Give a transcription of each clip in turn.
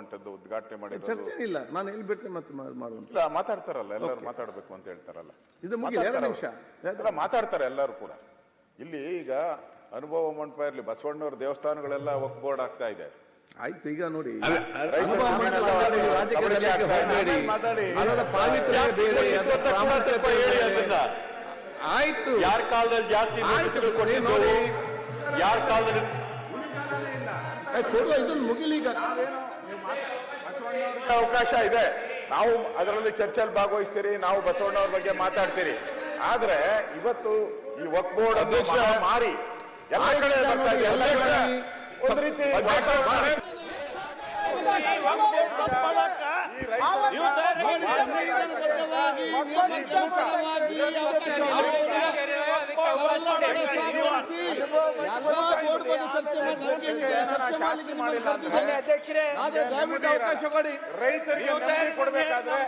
ಮಂಟದ್ದು ಉದ್ಘಾಟನೆ ಮಾಡಿ ಚರ್ಚೆ ಇಲ್ಲ ನಾನು ಎಲ್ಲಿ ಬಿಡ್ತೇನೆ ಮತ್ತೆ ಮಾಡುವಂತ? ಇಲ್ಲ ಮಾತಾಡ್ತಾರಲ್ಲ ಎಲ್ಲರೂ ಮಾತಾಡಬೇಕು ಅಂತ ಹೇಳ್ತಾರಲ್ಲ. ಇದು ಮುಗಿಲಿ ಎರಡು ನಿಮಿಷ. ಮಾತಾಡ್ತಾರೆ ಎಲ್ಲರೂ ಕೂಡ. ಇಲ್ಲಿ ಈಗ ಅನುಭವ ಮಂಟಪ ಇರಲಿ ಬಸವಣ್ಣವ್ರ ದೇವಸ್ಥಾನಗಳೆಲ್ಲ ಒಕ್ ಬೋರ್ಡ್ ಆಗ್ತಾ ಇದೆ. ಆಯ್ತು ಈಗ ನೋಡಿ. ಆಯ್ತು. ಯಾರ ಕಾಲದಲ್ಲಿ ಜಾಸ್ತಿ. ಯಾರ ಕಾಲದಲ್ಲಿ ಕೊಡುವ ಇದನ್ನು ಮುಗಿಲಿ ಈಗ ಬಸವಣ್ಣವ್ರಿಗೆ ಅವಕಾಶ ಇದೆ ನಾವು ಅದರಲ್ಲಿ ಚರ್ಚೆಯಲ್ಲಿ ಭಾಗವಹಿಸ್ತೀರಿ ನಾವು ಬಸವಣ್ಣವ್ರ ಬಗ್ಗೆ ಮಾತಾಡ್ತೀರಿ ಆದ್ರೆ ಇವತ್ತು ಈ ವಕ್ ಬೋರ್ಡ್ ಅನ್ನು ಮಾರಿ ಎಲ್ಲ ಕಡೆ ಒಂದ್ ರೈತ- ಅವಕಾಶ ಮಾಡಿಕೊಡಿ. ಬೋರ್ಡ್ ಬಗ್ಗೆ ಚರ್ಚೆ ಮಾಡಿ ಚರ್ಚೆ ಮಾಡ್ಲಿಕ್ಕೆ ನಿಮ್ಮನ್ನು ಕರೆದಿದ್ದೇನೆ. ಅಧ್ಯಕ್ಷರೇ ದಯವಿಟ್ಟು ಅವಕಾಶ ಕೊಡಿ. ರೈತರಿಗೆ ಕೊಡಬೇಕಾದ್ರೆ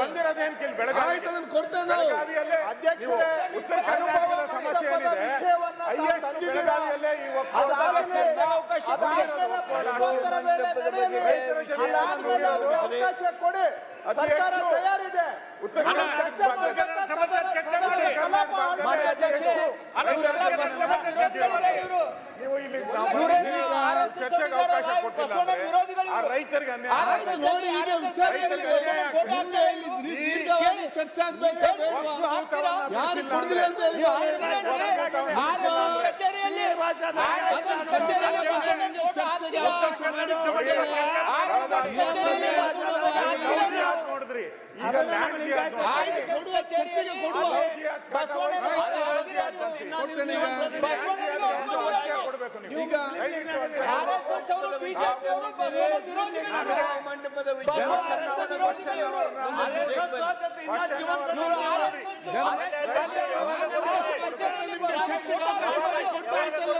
ಬಂದಿರೋದೇನ್ ಆಯ್ತು ಬೆಳಗಾವಿ ಬೆಳಗಾವಿಯಲ್ಲೇ ಅಧ್ಯಕ್ಷರೇ, ಉತ್ತರ ಕರ್ನಾಟಕದ ಸಮಸ್ಯೆ ಏನಿದೆ ತಂದಿದ್ದೀರಾ? ಈ ಪ್ರಶ್ನೋತ್ತರ ವೇಳೆ ನಡೆಯಲಿ. ಅದಾದ್ಮೇಲೆ ಅವರಿಗೆ ಅವಕಾಶ ಕೊಡಿ ಸರ್ಕಾರ ತಯಾರಿದೆ. ನೀವು ಇಲ್ಲಿ ಚರ್ಚೆಗೆ ಅವಕಾಶ ಕೊಟ್ಟಿಲ್ಲ ರೈತರಿಗೆ ಅನ್ಯಾಯ ಚರ್ಚೆ ಆಗ್ಬೇಕಾ? ಯಾರು ಕುಡಿದಿಲ್ಲ ಅಂತ ಕಚೇರಿಯಲ್ಲಿ ಈಗ. ಅವಕಾಶ ಕೊಡ್ಬೇಕು ನೀವು. ಈಗ ಮಂಟಪದ ಅವರು ಬಿಜೆಪಿ ಅವರು ಬಸವಣ್ಣ ವಿರೋಧಿಗಳು ಬಸವಣ್ಣ ವಿರೋಧಿಗಳು ಇವರು. ಇವರು RSS ನಿಮ್ಗೆ ಚರ್ಚೆಗೆ ಅವಕಾಶ ಮಾಡಿಕೊಡ್ತಾ ಇದ್ದಲ್ಲ?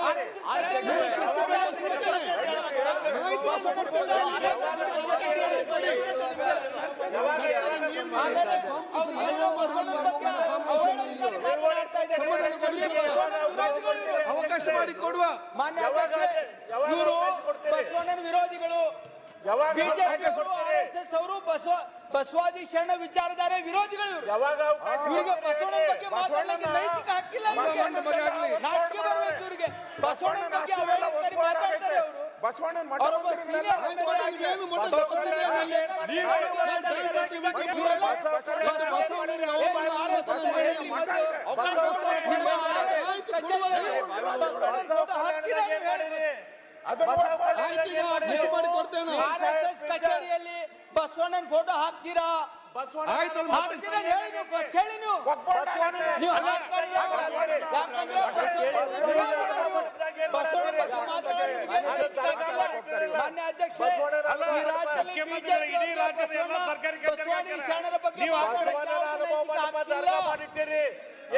ಅವಕಾಶ ಮಾಡಿ ಕೊಡುವ ಮಾನ್ಯ ಇವರು ಬಸವಣ್ಣನ ವಿರೋಧಿಗಳು ಅವರು ಆರ್ಎಸ್ಎಸ್ ಅವರು ಬಸವ ಬಸವಾದಿ ಶರಣ ವಿಚಾರಧಾರೆ ವಿರೋಧಿಗಳು ಯಾವಾಗ ಇವರಿಗೆ ಬಸವಣ್ಣನ ಬಗ್ಗೆ ಮಾತಾಡಲಿಕ್ಕೆ ನೈತಿಕ ಹಕ್ಕಿಲ್ಲ. ಬಸವಣ್ಣನ. ನಾಚಿಕೆ ಬರ್ಬೇಕು ಇವರಿಗೆ. ಬಸವಣ್ಣನ ಬಗ್ಗೆ ಅವಹೇಳನಕಾರಿ ಮಾತಾಡ್ತಾರೆ. ಅವರು ಬಸವಣ್ಣನ ಮಠ ಅವರೊಬ್ಬ ಮಂದಿರಗಳೆಲ್ಲ ಬಗ್ಗೆ ಮಾತಾಡೋದು ನಿಮಗೆ ಹಾಕ್ತೀರಾ ಮಾನ್ಯ ಅಧ್ಯಕ್ಷ ಬಗ್ಗೆ ಮಾತಾಡೋಕೆ ಆಗ್ತಿಲ್ಲ.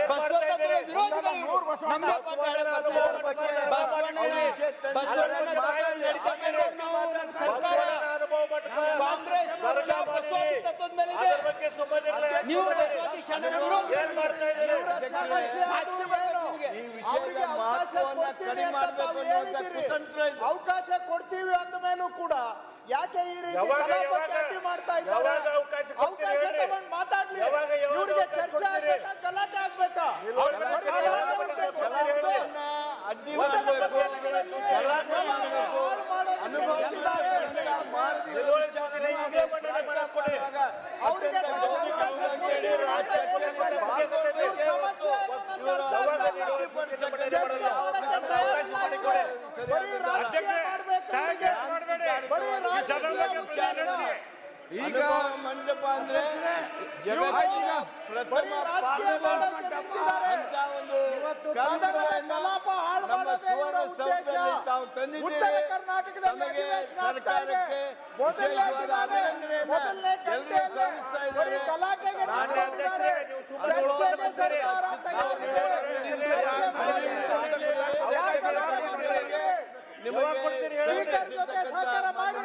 ಬಸವತತ್ವ ವಿರೋಧಿಗಳು ಇವರು. ನಮ್ಗೆ ಪಾಠ ಹೇಳ್ತಾರೆ. ಬಸವಣ್ಣನ ಬಸವಣ್ಣನ ತತ್ವ ನಡೀತಕ್ಕಂಥವ್ರು ನಾವು ನಮ್ಮ ಸರ್ಕಾರ ಕಾಂಗ್ರೆಸ್ ಪಕ್ಷ ಬಸವಾದಿ ತತ್ವದ ಮೇಲಿದೆ ನೀವು ಬಸವಾದಿ ಶರಣರ ವಿರೋಧಿ ನಾಚಿಕೆ ಬರ್ಬೇಕು ನಿಮಗೆ. ಈ ವಿಷಯದ ಮಹತ್ವವನ್ನ ಕಡಿಮೆ ಮಾಡಬೇಕು ಅನ್ನುವಂಥ ಕುತಂತ್ರ ಇದು. ಅವಕಾಶ ಕೊಡ್ತೀವಿ ಅಂದ ಮೇಲೂ ಕೂಡ ಯಾಕೆ ಈ ರೀತಿ ಯಾವಾಗ- ಯಾವಾಗ- ಮಾಡ್ತಾ ಇದ್ದಾರೆ? ಯಾವಾಗ ಅವಕಾಶ ಕೊಡ್ತೀರಿ ಅವಕಾಶ ಹೇಳಿ? ತಗೊಂಡು ಮಾತಾಡ್ಲಿ. ಯಾವಾಗ- ಯಾವಾಗ ಇವ್ರಿಗೆ ಅವಕಾಶ ಚರ್ಚೆ ಕೊಡ್ತೀರಿ? ಆಗ್ಬೇಕಾ? ಗಲಾಟೆ ಆಗ್ಬೇಕಾ? ಗಲಾಟೆ ಉದ್ದೇಶ ಅಲ್ಲ. ಗಲಾಟೆಯನ್ನ ಅಡ್ಡಿ ಮಾಡಬೇಕು ಗಲಾಟೆ ಮಾಡಬೇಕು ಅನುಭವ ಅವ್ರಿಗೆ ನಾವು ಅವಕಾಶ ಕೊಡ್ತೀವಿ ಅಂತ ಹೇಳಿದ್ದಾರೆ. ಇವ್ರ ಸಮಸ್ಯೆ ಏನು ಅಂತ ಅರ್ಥ ಆಗ್ತಾ ಇಲ್ಲ. ಚರ್ಚೆ ಮಾಡಕ್ಕೆ ತಯಾರಿಲ್ಲ ಇವ್ರು. ಬರೀ ರಾಜಕೀಯ ಮಾಡ್ಬೇಕು ಇವ್ರಿಗೆ. ಬರೀ ರಾಜಕೀಯ ಉದ್ದೇಶ. ಈಗ ಮಂಟಪ ಅಂದ್ರೆ ಇವ್ರು ಪ್ರಥಮ ಬರೀ ರಾಜಕೀಯ ಮಾಡೋಕೆ ನಿಂತಿದ್ದಾರೆ. ಅಂತ ಒಂದು ಸದನದ ಕಲ್ಪನೆಯನ್ನ ಕಲಾಪ ಹಾಳು ನಮ್ಮ ಮಾಡೋದೇ ಇವರ ಉದ್ದೇಶ ಸುವರ್ಣಸೌಧದಲ್ಲಿ ತಾವು ತಂದಿದ್ದೀರಿ. ಉತ್ತರ ಕರ್ನಾಟಕದಲ್ಲಿ ಅಂದ್ರೆ ಅಧಿವೇಶನ ಆಗ್ತಾ ಇದೆ. ಸರ್ಕಾರಕ್ಕೆ ಮೊದಲನೇ ವಿಶೇಷವಾದ ದಿನಾನೇ ಅಭಿನಂದನೆಯನ್ನ ಮೊದಲನೇ ಎಲ್ಲರೂ ಗಂಟೆಯಲ್ಲೇ ಸಲ್ಲಿಸ್ತಾ ಇದ್ದಾರೆ. ಬರೀ ಗಲಾಟೆಗೆ ನಾನು ನಿಂತ್ಕೊಂಡಿದ್ದಾರೆ. ಚರ್ಚೆಗೆ ಸರ್ಕಾರ ತಯಾರಿದೆ ಚರ್ಚೆ ಮಾಡಿ. ಯಾಕೆ ಮಾಡ್ತಾರೆ? ಸ್ಪೀಕರ್ ಜೊತೆ ಸಹಕಾರ ಮಾಡಿ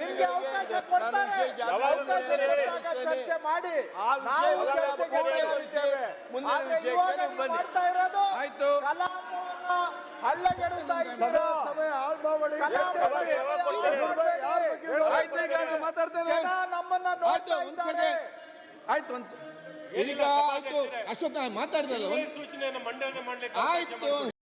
ನಿಮ್ಗೆ ಅವಕಾಶ ಕೊಡ್ತಾರೆ ಅವಕಾಶ ಕೊಟ್ಟಾಗ ಚರ್ಚೆ ಮಾಡಿ. ನಾವು ಚರ್ಚೆಗೆ ತಯಾರಿದ್ದೇವೆ ಆದ್ರೆ ಇವಾಗ ನೀವು ಮಾಡ್ತಾ ಇರೋದು ಆಯ್ತು. ಹಳ್ಳಗೆಡುತ್ತಾ ಇದ್ದೀರಾ? ಸಮಯ. ಆಯ್ತು ಈಗ ನಾನು ಮಾತಾಡ್ತೇನೆ. ಜನ ನಮ್ಮನ್ನ ಆಯ್ತು ನೋಡ್ತಾ ಇದ್ದಾರೆ. ಆಯ್ತು ಒಂದ್ ಈಗ ಆಯ್ತು ಅಶೋಕ್ ನಾನು ಮಾತಾಡ್ದಲ್ಲ ಒಂದ್ ಸೂಚನೆಯನ್ನು ಮಂಡನೆ ಮಾಡ್ಲಿಕ್ಕೆ ಆಯ್ತು.